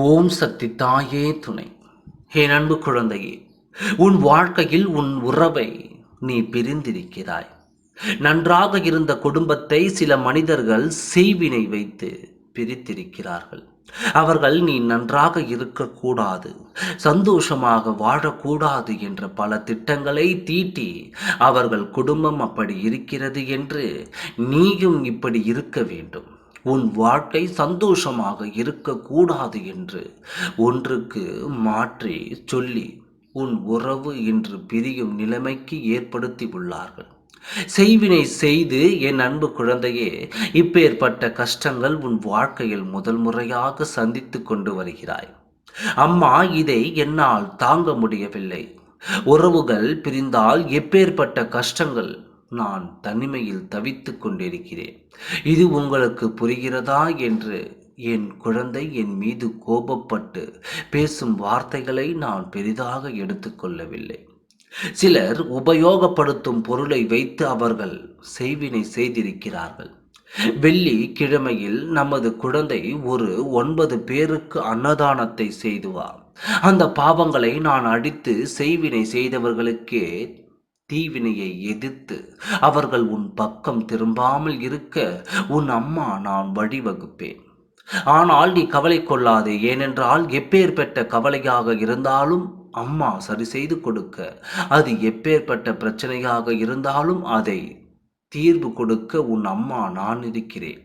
ஓம் சக்தி தாயே துணை. என் அன்பு குழந்தையே உன் வாழ்க்கையில் உன் உறவை நீ பிரிந்திருக்கிறாய். நன்றாக இருந்த குடும்பத்தை சில மனிதர்கள் செய்வினை வைத்து பிரித்திருக்கிறார்கள். அவர்கள் நீ நன்றாக இருக்கக்கூடாது சந்தோஷமாக வாழக்கூடாது என்ற பல திட்டங்களை தீட்டி அவர்கள் குடும்பம் அப்படி இருக்கிறது என்று நீயும் இப்படி இருக்க வேண்டும். உன் வாழ்க்கை சந்தோஷமாக இருக்கக்கூடாது என்று. ஒன்றுக்கு மாற்றி சொல்லி உன் உறவு இன்று பிரியும் நிலைமைக்கு ஏற்படுத்தி உள்ளார்கள். செய்வினை செய்து என் அன்பு குழந்தையே இப்பேற்பட்ட கஷ்டங்கள் உன் வாழ்க்கையில் முதல் முறையாக சந்தித்து கொண்டு வருகிறாய். அம்மா இதை என்னால் தாங்க முடியவில்லை. உறவுகள் பிரிந்தால் எப்பேற்பட்ட கஷ்டங்கள் நான் தனிமையில் தவித்து கொண்டிருக்கிறேன். இது உங்களுக்கு புரிகிறதா என்று என் குழந்தை என் மீது கோபப்பட்டு பேசும் வார்த்தைகளை நான் பெரிதாக எடுத்துக்கொள்ளவில்லை சிலர் உபயோகப்படுத்தும் பொருளை வைத்து அவர்கள் செய்வினை செய்திருக்கிறார்கள். வெள்ளி கிழமையில் நமது குழந்தை ஒரு ஒன்பது பேருக்கு அன்னதானத்தை செய்துவார் அந்த பாவங்களை நான் அடித்து செய்வினை செய்தவர்களுக்கே தீவினையை எதிர்த்து அவர்கள் உன் பக்கம் திரும்பாமல் இருக்க உன் அம்மா நான் வழிவகுப்பேன். ஆனால் நீ கவலை கொள்ளாதே ஏனென்றால் எப்பேற்பட்ட கவலையாக இருந்தாலும் அம்மா சரி செய்து கொடுக்க அது எப்பேற்பட்ட பிரச்சனையாக இருந்தாலும் அதை தீர்வு கொடுக்க உன் அம்மா நான் இருக்கிறேன்.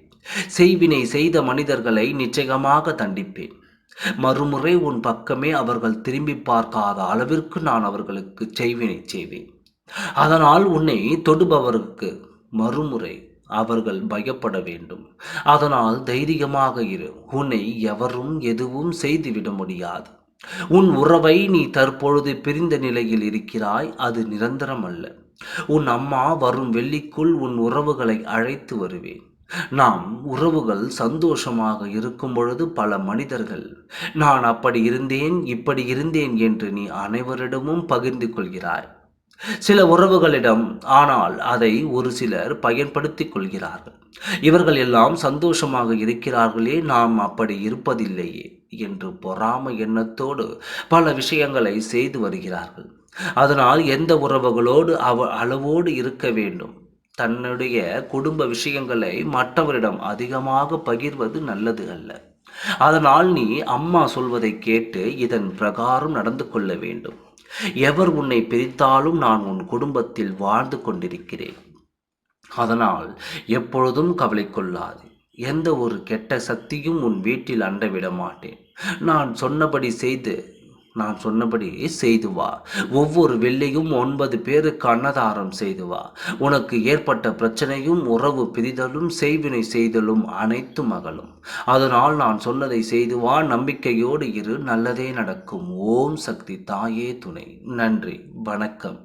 செய்வினை செய்த மனிதர்களை நிச்சயமாக தண்டிப்பேன். மறுமுறை உன் பக்கமே அவர்கள் திரும்பி பார்க்காத அளவிற்கு நான் அவர்களுக்கு செய்வினை செய்வேன். அதனால் உன்னை தொடுபவருக்கு மறுமுறை அவர்கள் பயப்பட வேண்டும். அதனால் தைரியமாக இரு. உன்னை எவரும் எதுவும் செய்துவிட முடியாது. உன் உறவை நீ தற்பொழுது பிரிந்த நிலையில் இருக்கிறாய். அது நிரந்தரம் அல்ல. உன் அம்மா வரும் வெள்ளிக்குள் உன் உறவுகளை அழைத்து வருவேன். நாம் உறவுகள் சந்தோஷமாக இருக்கும் பொழுது பல மனிதர்கள் நான் அப்படி இருந்தேன் இப்படி இருந்தேன் என்று நீ அனைவரிடமும் பகிர்ந்து கொள்கிறாய். சில உறவுகளிடம் ஆனால் அதை ஒரு சிலர் பயன்படுத்திக் கொள்கிறார்கள். இவர்கள் எல்லாம் சந்தோஷமாக இருக்கிறார்களே நாம் அப்படி இருப்பதில்லையே என்று பொறாம எண்ணத்தோடு பல விஷயங்களை செய்து வருகிறார்கள். அதனால் எந்த உறவுகளோடு அவ அளவோடு இருக்க வேண்டும்? தன்னுடைய குடும்ப விஷயங்களை மற்றவரிடம் அதிகமாக பகிர்வது நல்லது அல்ல. அதனால் நீ அம்மா சொல்வதை கேட்டு இதன் பிரகாரம் நடந்து கொள்ள வேண்டும். எவர் உன்னை பிரித்தாலும் நான் உன் குடும்பத்தில் வாழ்ந்து கொண்டிருக்கிறேன். அதனால் எப்பொழுதும் கவலை கொள்ளாது எந்த ஒரு கெட்ட சக்தியும் உன் வீட்டில் அண்டவிட மாட்டேன். நான் சொன்னபடி செய்து நான் சொன்னபடி செய்து வா. ஒவ்வொரு வெள்ளையும் ஒன்பது பேருக்கு அன்னதாரம் செய்து வா. உனக்கு ஏற்பட்ட பிரச்சனையும் உறவு பிரிதலும் செய்வினை செய்தலும் அனைத்து மகளும் அதனால் நான் சொன்னதை செய்து வா. நம்பிக்கையோடு இரு. நல்லதே நடக்கும். ஓம் சக்தி தாயே துணை. நன்றி. வணக்கம்.